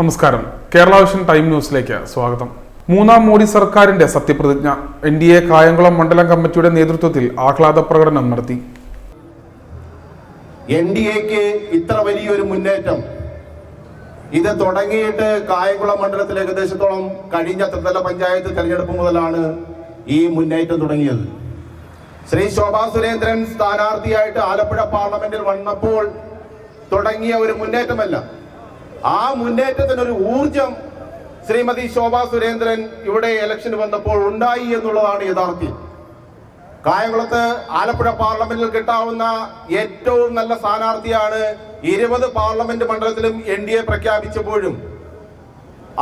നമസ്കാരം. Kerala vision time ന്യൂസിലേക്ക് സ്വാഗതം. മൂന്നാം മോഡി സർക്കാരിന്റെ സത്യപ്രതിജ്ഞ എൻ ഡി എ കായംകുളം മണ്ഡലം കമ്മിറ്റിയുടെ നേതൃത്വത്തിൽ ആഹ്ലാദ പ്രകടനം നടത്തി. എൻ ഡി എക്ക് ഇത്ര വലിയൊരു മുന്നേറ്റം. ഇത് തുടങ്ങിയിട്ട് കായംകുളം മണ്ഡലത്തിൽ ഏകദേശത്തോളം കഴിഞ്ഞ ത്രിതല പഞ്ചായത്ത് തെരഞ്ഞെടുപ്പ് മുതലാണ് ഈ മുന്നേറ്റം തുടങ്ങിയത്. ശ്രീ ശോഭാ സുരേന്ദ്രൻ സ്ഥാനാർത്ഥിയായിട്ട് ആലപ്പുഴ പാർലമെന്റിൽ വന്നപ്പോൾ തുടങ്ങിയ ഒരു മുന്നേറ്റമല്ല. ആ മുന്നേറ്റത്തിന് ഒരു ഊർജം ശ്രീമതി ശോഭാ സുരേന്ദ്രൻ ഇവിടെ ഇലക്ഷന് വന്നപ്പോൾ ഉണ്ടായി എന്നുള്ളതാണ് യഥാർത്ഥ്യം കായംകുളത്ത് ആലപ്പുഴ പാർലമെന്റിൽ കിട്ടാവുന്ന ഏറ്റവും നല്ല സ്ഥാനാർത്ഥിയാണ് ഇരുപത് പാർലമെന്റ് മണ്ഡലത്തിലും എൻ ഡി എ പ്രഖ്യാപിച്ചപ്പോഴും.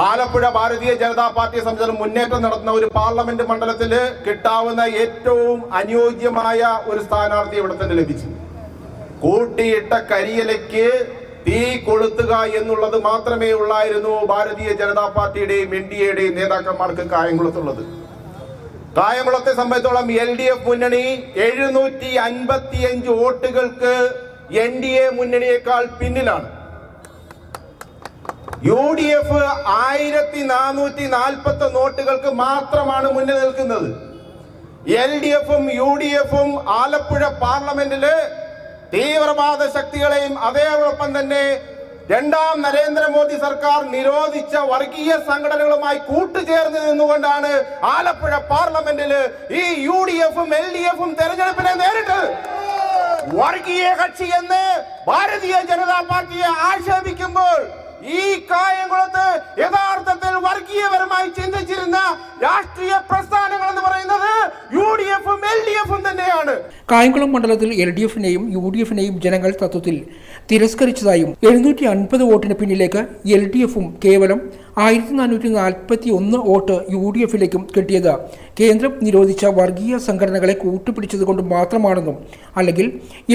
ആലപ്പുഴ ഭാരതീയ ജനതാ പാർട്ടിയെ സംബന്ധിച്ച് മുന്നേറ്റം നടത്തുന്ന ഒരു പാർലമെന്റ് മണ്ഡലത്തിൽ കിട്ടാവുന്ന ഏറ്റവും അനുയോജ്യമായ ഒരു സ്ഥാനാർത്ഥി ഇവിടെ തന്നെ ലഭിച്ചു. കൂട്ടിയിട്ട കരിയിലയ്ക്ക് തീ കൊളുത്തുക എന്നുള്ളത് മാത്രമേ ഉള്ളായിരുന്നു ഭാരതീയ ജനതാ പാർട്ടിയുടെയും എൻ ഡി എയുടെയും നേതാക്കന്മാർക്ക് കായംകുളത്തുള്ളത്. കായംകുളത്തെ സംബന്ധിച്ചോളം എൽ ഡി എഫ് മുന്നണി എഴുന്നൂറ്റി അൻപത്തിയഞ്ച് വോട്ടുകൾക്ക് എൻ ഡി എ മുന്നണിയേക്കാൾ പിന്നിലാണ്. യു ഡി എഫ് ആയിരത്തി നാനൂറ്റി നാൽപ്പത്തി വോട്ടുകൾക്ക് മാത്രമാണ് മുന്നിൽ നിൽക്കുന്നത്. എൽ ഡി എഫും യു ഡി എഫും ആലപ്പുഴ പാർലമെന്റിൽ തീവ്രവാദ ശക്തികളെയും അതേടൊപ്പം തന്നെ രണ്ടാം നരേന്ദ്രമോദി സർക്കാർ നിരോധിച്ച വർഗീയ സംഘടനകളുമായി കൂട്ടുചേർന്ന് നിന്നുകൊണ്ടാണ് ആലപ്പുഴ പാർലമെന്റിൽ ഈ യു ഡി എഫും എൽ ഡി എഫും തെരഞ്ഞെടുപ്പിനെ നേരിട്ടത്. വർഗീയ കക്ഷി എന്ന് ഭാരതീയ ജനതാ പാർട്ടിയെ ആക്ഷേപിക്കുമ്പോൾ ഈ കായംകുളത്ത് യഥാർത്ഥത്തിൽ വർഗീയപരമായി ചിന്തിച്ചിരുന്ന രാഷ്ട്രീയ പ്രസ്ഥാനങ്ങൾ എന്ന് പറയുന്നത് തന്നെയാണ്. കായംകുളം മണ്ഡലത്തിൽ എൽ ഡി എഫിനെയും യു ഡി എഫിനെയും ജനങ്ങൾ തത്വത്തിൽ തിരസ്കരിച്ചതായും എഴുന്നൂറ്റി അൻപത് വോട്ടിന് പിന്നിലേക്ക് എൽ ഡി എഫും കേവലം ആയിരത്തി നാനൂറ്റി നാൽപ്പത്തി ഒന്ന് വോട്ട് യു ഡി എഫിലേക്കും കിട്ടിയത്. കേന്ദ്രം നിരോധിച്ച വർഗീയ സംഘടനകളെ കൂട്ടുപിടിച്ചത് കൊണ്ട് മാത്രമാണെന്നും അല്ലെങ്കിൽ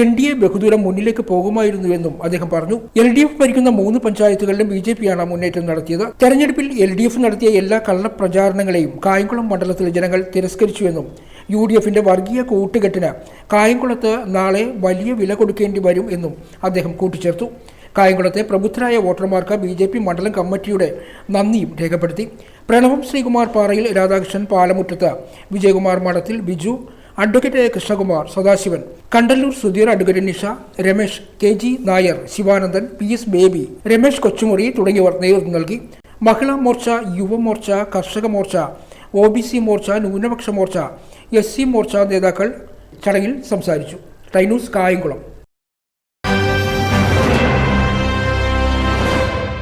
എൻ ഡി എ ബഹുദൂരം മുന്നിലേക്ക് പോകുമായിരുന്നുവെന്നും അദ്ദേഹം പറഞ്ഞു. എൽ ഡി എഫ് ഭരിക്കുന്ന മൂന്ന് പഞ്ചായത്തുകളിലും ബി ജെ പിയാണ് മുന്നേറ്റം നടത്തിയത്. തെരഞ്ഞെടുപ്പിൽ എൽ ഡി എഫ് നടത്തിയ എല്ലാ കള്ളപ്രചാരണങ്ങളെയും കായംകുളം മണ്ഡലത്തിലെ ജനങ്ങൾ തിരസ്കരിച്ചുവെന്നും യു ഡി എഫിന്റെ വർഗീയ കൂട്ടുകെട്ടിന് കായംകുളത്ത് നാളെ വലിയ വില കൊടുക്കേണ്ടി വരും എന്നും അദ്ദേഹം കൂട്ടിച്ചേർത്തു. കായംകുളത്തെ പ്രബുദ്ധരായ വോട്ടർമാർക്ക് ബി ജെ പി മണ്ഡലം കമ്മിറ്റിയുടെ നന്ദിയും രേഖപ്പെടുത്തി. പ്രണവം ശ്രീകുമാർ പാറയിൽ Radhakrishnan Palamuttath Vijayakumar Madathil Biju advocate Krishnakumar Sadasivan Kandallur Sudheer advocate Nisha Ramesh K G Nair Sivanandan P S Baby Ramesh Kochumuri തുടങ്ങിയവർ നേതൃത്വം നൽകി. Mahila Morcha Yuvamorcha Karshaka Morcha O B C Morcha Nyunapaksha Morcha S C Morcha നേതാക്കൾ ചടങ്ങിൽ സംസാരിച്ചു. ടൈനൂസ് കായംകുളം.